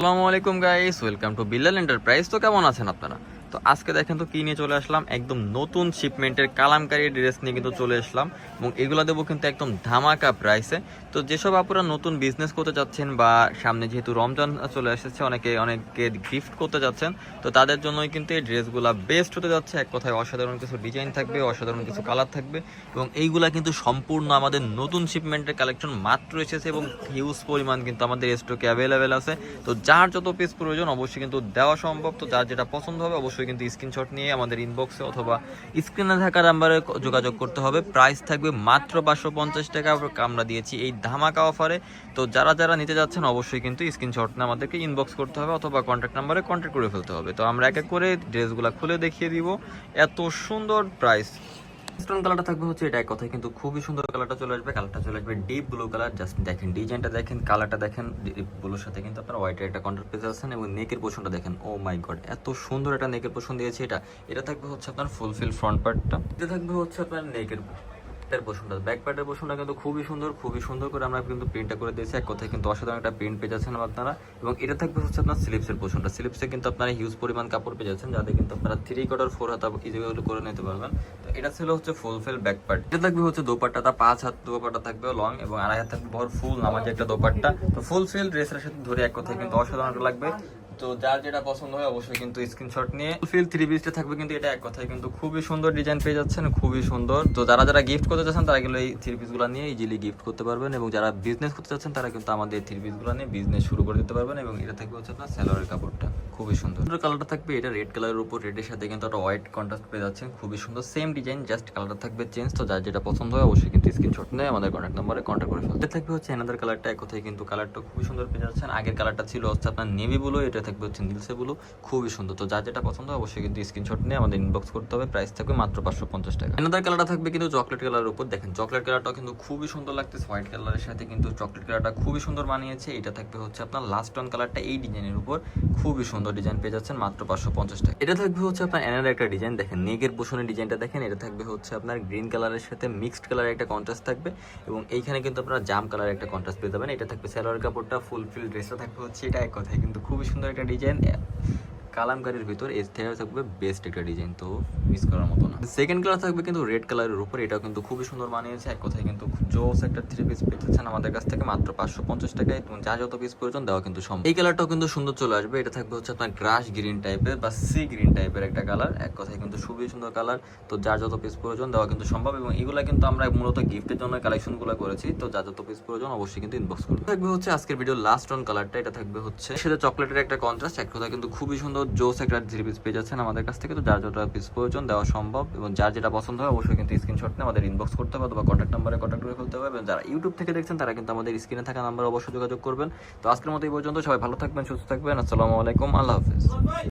আসসালামু আলাইকুম guys welcome to Billal enterprise তো কেমন আছেন আপনারা? তো আজকে দেখেন তো কি নিয়ে চলে আসলাম? একদম নতুন শিপমেন্টের কালামকারী ড্রেস নিয়ে কিন্তু চলে আসলাম এবং এগুলো দেবো কিন্তু একদম ধামাকা প্রাইসে তো যেসব আপুরা নতুন বিজনেস করতে যাচ্ছেন বা সামনে যেহেতু রমজান চলে এসেছে, অনেকে অনেকে গিফট করতে যাচ্ছেন, তো তাদের জন্যই কিন্তু এই ড্রেসগুলো বেস্ট হতে যাচ্ছে। এক কথায় অসাধারণ কিছু ডিজাইন থাকবে, অসাধারণ কিছু কালার থাকবে এবং এইগুলা কিন্তু সম্পূর্ণ আমাদের নতুন শিপমেন্টের কালেকশন মাত্র এসেছে এবং হিউজ পরিমাণ কিন্তু আমাদের স্টকে অ্যাভেলেবেল আছে। তো যার যত পিস প্রয়োজন অবশ্যই কিন্তু দেওয়া সম্ভব। তো যার যেটা পছন্দ হবে অবশ্যই কিন্তু স্ক্রিনশট নিয়ে আমাদের ইনবক্সে অথবা স্ক্রিনে থাকা নাম্বারে যোগাযোগ করতে হবে। প্রাইস থাকবে মাত্র পাঁচশো পঞ্চাশ টাকা আমরা দিয়েছি এই ধামাকা অফারে তো যারা যারা নিতে যাচ্ছেন অবশ্যই কিন্তু স্ক্রিনশট নিয়ে আমাদেরকে ইনবক্স করতে হবে অথবা কন্ট্যাক্ট নাম্বারে কন্ট্যাক্ট করে ফেলতে হবে। তো আমরা এক এক করে ড্রেসগুলো খুলে দেখিয়ে দিব। এত সুন্দর প্রাইস স্টোন কালারটা থাকবে হচ্ছে এটা এক কথায়, কিন্তু খুবই সুন্দর কালারটা চলে আসবে কালারটা চলে আসবে ডিপ ব্লু কালার জাস্ট দেখেন ডিজাইনটা দেখেন কালারটা দেখেন ডিপ ব্লুর সাথে কিন্তু আপনার হোয়াইটের একটা কন্ট্রাক্ট পেতে আছেন এবং নেকের পোর্শনটা দেখেন ও মাই গড এত সুন্দর একটা নেকের পোর্শন দিয়েছে এটা। এটা থাকবে হচ্ছে আপনার ফুলফিল ফ্রন্ট পার্টটা এটা থাকবে হচ্ছে আপনার নেকের ব্যাক পোর্শনটা ব্যাক পোর্শনটা কিন্তু খুবই সুন্দর খুবই সুন্দর করে আমরা কিন্তু প্রিন্টটা করে দিয়েছি। এক কথায় কিন্তু অসাধারণ একটা প্রিন্ট পেয়ে যাচ্ছেন আপনারা। এবং এটা থাকবে হচ্ছে আপনার স্লিপসের পোর্শনটা স্লিপসে কিন্তু আপনারা হিউজ পরিমাণ কাপড় পেয়ে যাচ্ছেন, যাতে কিন্তু আপনারা থ্রি কোয়ার্টার ফোর হাত ইজিলি করে নিতে পারবেন। তো এটা ছিল হচ্ছে ফুলফিল ব্যাক পার্ট এটা থাকবে হচ্ছে দোপাট্টাটা পাঁচ হাত দোপাট্টা থাকবে লং এবং আড়াই হাত থাকবে ভর ফুল নামাজে একটা দোপাট্টা। তো ফুলফিল ড্রেসের সাথে ধরে এক কথায় কিন্তু অসাধারণ লাগবে। তো যার যেটা পছন্দ হয় অবশ্যই কিন্তু স্ক্রিনশট নিয়ে ফিল থ্রি পিসটা থাকবে কিন্তু এটা এক কথায়। কিন্তু খুবই সুন্দর ডিজাইন পেয়ে যাচ্ছেন, খুবই সুন্দর। তো যারা যারা গিফট করতে চাচ্ছেন, তারা কিন্তু এই থ্রি পিসগুলো নিয়ে ইজিলি গিফট করতে পারবেন এবং যারা বিজনেস করতে চাচ্ছেন, তারা কিন্তু আমাদের থ্রি পিসগুলো নিয়ে বিজনেস শুরু করে দিতে পারবেন এবং এটা থাকবে হচ্ছে আপনার স্যালোয়ারের কাপড়টা। খুবই সুন্দর। সুন্দর কালারটা থাকবে, এটা রেড কালারের উপর রেডের সাথে কিন্তু একটা হোয়াইট কন্ট্রাস্ট পেয়ে যাচ্ছেন, খুবই সুন্দর। সেম ডিজাইন জাস্ট কালারটা থাকবে চেঞ্জ তো যার যেটা পছন্দ হয় অবশ্যই কিন্তু স্ক্রিনশট নিয়ে আমাদের কন্ট্যাক্ট নাম্বারে কন্ট্যাক্ট করে ফেলতে থাকবে হচ্ছে এনাদের কালারটা এক কথায় কিন্তু কালারটা খুবই সুন্দর পেয়ে যাচ্ছেন। আগের কালারটা ছিল হচ্ছে আপনার নেভি ব্লু এটা থাকবে হচ্ছে নীলসে ব্লু খুবই সুন্দর। তো যার যেটা পছন্দ অবশ্যই কিন্তু স্ক্রিনশট নিয়ে আমাদের ইনবক্স করতে হবে। প্রাইস থাকবে মাত্র পাঁচশো পঞ্চাশ টাকা। এনাদের কালারটা থাকবে কিন্তু চকলেট কালারের উপর। দেখেন চকলেট কালারটা কিন্তু খুবই সুন্দর লাগতেছে। হোয়াইট কালারের সাথে কিন্তু চকলেট কালারটা খুবই সুন্দর বানিয়েছে। এটা থাকবে হচ্ছে আপনার লাস্ট অন কালারটা এই ডিজাইনের উপর। খুবই সুন্দর ডিজাইন পেয়ে যাচ্ছেন মাত্র পাঁচশো পঞ্চাশ টাকা। এটা থাকবে হচ্ছে আপনার এনার একটা ডিজাইন দেখেন নেগের পোষণের ডিজাইনটা দেখেন। এটা থাকবে হচ্ছে আপনার গ্রিন কালারের সাথে মিক্সড কালারের একটা কন্ট্রাস্ট থাকবে। এবং এইখানে কিন্তু আপনারা জাম কালারের একটা কন্ট্রাস্ট পেয়ে যাবেন। এটা থাকবে স্যালোয়ার কাপড়টা ফুল ফিল ড্রেসটা থাকবে হচ্ছে। এটা এক কথায় কিন্তু খুবই সুন্দর ডিজাইন কালামকারির ভিতর থেকে থাকবে বেস্ট একটা ডিজাইন তো মিস করার মতো না। সেকেন্ড কালার থাকবে কিন্তু রেড কালারের উপর, এটাও কিন্তু খুবই সুন্দর বানিয়েছে এক কথায় কিন্তু জোস একটা থ্রি পিস পেতেছেন আমাদের কাছ থেকে, মাত্র পাঁচশো পঞ্চাশ টাকায়। এবং যা যত পিস প্রয়োজন দেওয়া কিন্তু সম্ভব। এই কালারটাও কিন্তু সুন্দর চলে আসবে। এটা থাকবে হচ্ছে আপনার গ্রাস গ্রিন টাইপের বা সি গ্রিন টাইপের একটা কালার এক কথায় কিন্তু খুবই সুন্দর কালার তো যার যত পিস প্রয়োজন দেওয়া কিন্তু সম্ভব। এবং এগুলা কিন্তু আমরা মূলত গিফটের জন্য কালেকশনগুলো করেছি। তো যা যত পিস প্রয়োজন অবশ্যই কিন্তু ইনবক্স করবে। থাকবে হচ্ছে আজকের ভিডিও লাস্ট অন কালারটা এটা থাকবে হচ্ছে সেটা চকলেটের একটা কন্ট্রাস্ট এক কথায় কিন্তু খুবই সুন্দর জোস একটা থ্রি পিস পেয়ে যাচ্ছেন আমাদের কাছ থেকে। তো যার যেটা পিস প্রয়োজন দেওয়া সম্ভব এবং যার যেটা পছন্দ হয় অবশ্যই কিন্তু স্ক্রিনশট নিয়ে আমাদের ইনবক্স করতে হবে অথবা কন্ট্যাক্ট নাম্বারে কন্ট্যাক্ট করে ফেলতে হবে এবং যারা ইউটিউব থেকে দেখছেন তারা কিন্তু আমাদের স্ক্রিনে থাকা নাম্বার অবশ্যই যোগাযোগ করবেন। তো আজকের মতো এই পর্যন্ত। সবাই ভালো থাকবেন, সুস্থ থাকবেন। আসসালামু আলাইকুম। আল্লাহ হাফিজ।